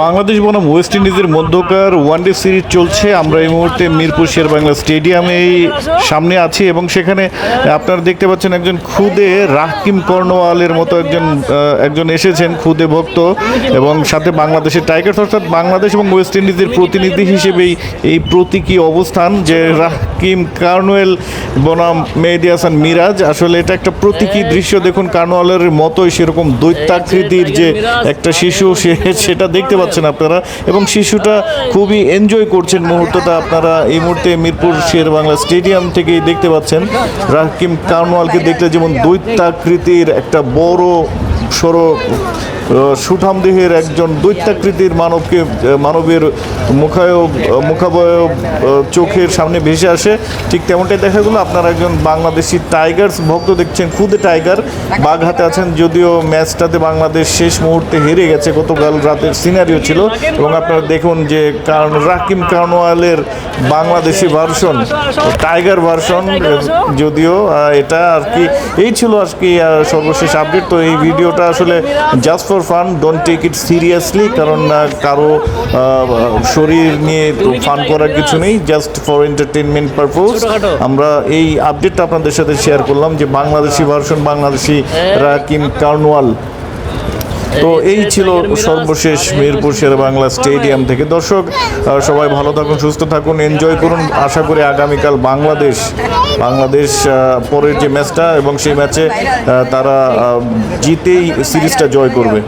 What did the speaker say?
বাংলাদেশ বনাম ওয়েস্ট ইন্ডিজের মধ্যকার ওয়ানডে সিরিজ চলছে। আমরা এই মুহূর্তে মিরপুর শের বাংলা স্টেডিয়ামে সামনে আছি এবং সেখানে আপনারা দেখতে পাচ্ছেন একজন খুদে রাকিম কর্নওয়ালের মতো একজন একজন এসেছেন, খুদে ভক্ত এবং সাথে বাংলাদেশের টাইগার্স, অর্থাৎ বাংলাদেশ এবং ওয়েস্ট ইন্ডিজের প্রতিনিধি হিসেবেই এই প্রতীকী অবস্থান যে রাকিম কার্নুয়েল বনাম মেহেদি হাসান মিরাজ। আসলে এটা একটা প্রতীকী দৃশ্য। দেখুন কার্নোয়ালের মতোই সেরকম দৈত্যাকৃতির যে একটা শিশু, সে সেটা দেখতে পাচ্ছেন আপনারা। এবং শিশুটা খুবই এনজয় করছেন মুহূর্তটা আপনারা এই মুহূর্তে মিরপুর শের বাংলা স্টেডিয়াম থেকে দেখতে পাচ্ছেন। রাকিম কার্নওয়ালকে দেখলে যেমন দৈত্যাকৃতির একটা বড় সড়ো সুঠাম দেহের একজন দৈত্যাকৃতির মানবকে মানবের মুখায়ব মুখাবয়ব চোখের সামনে ভেসে আসে। ঠিক তেমনটাই দেখা গেলো, আপনারা একজন বাংলাদেশি টাইগার্স ভক্ত দেখছেন, খুদে টাইগার। বাঘ হাতে আছেন, যদিও ম্যাচটাতে বাংলাদেশ শেষ মুহূর্তে হেরে গেছে। গতকাল রাতের সিনারিও ছিল। এবং আপনারা দেখুন যে কারণ, রাকিম কার্নওয়ালের বাংলাদেশি ভার্সন, টাইগার ভার্সন, যদিও এটা আর কি, এই ছিল আর কি সর্বশেষ আপডেট তো এই ভিডিওটা আসলে just for fun don't take it seriously কারণ কারও শরীর নিয়ে ফান করার কিছু নেই জাস্ট ফর এন্টারটেনমেন্ট পারপোজ আমরা এই আপডেটটা আপনাদের সাথে শেয়ার করলাম যে Bangladeshi version Bangladeshi Rahkeem Cornwall তো এই ছিল সর্বশেষ মিরপুর শের বাংলা স্টেডিয়াম থেকে। দর্শক সবাই ভালো থাকুন, সুস্থ থাকুন এনজয় করুন। আশা করি আগামীকাল বাংলাদেশ বাংলাদেশ পরের যে ম্যাচটা এবং সেই ম্যাচে তারা জিতেই সিরিজটা জয় করবে।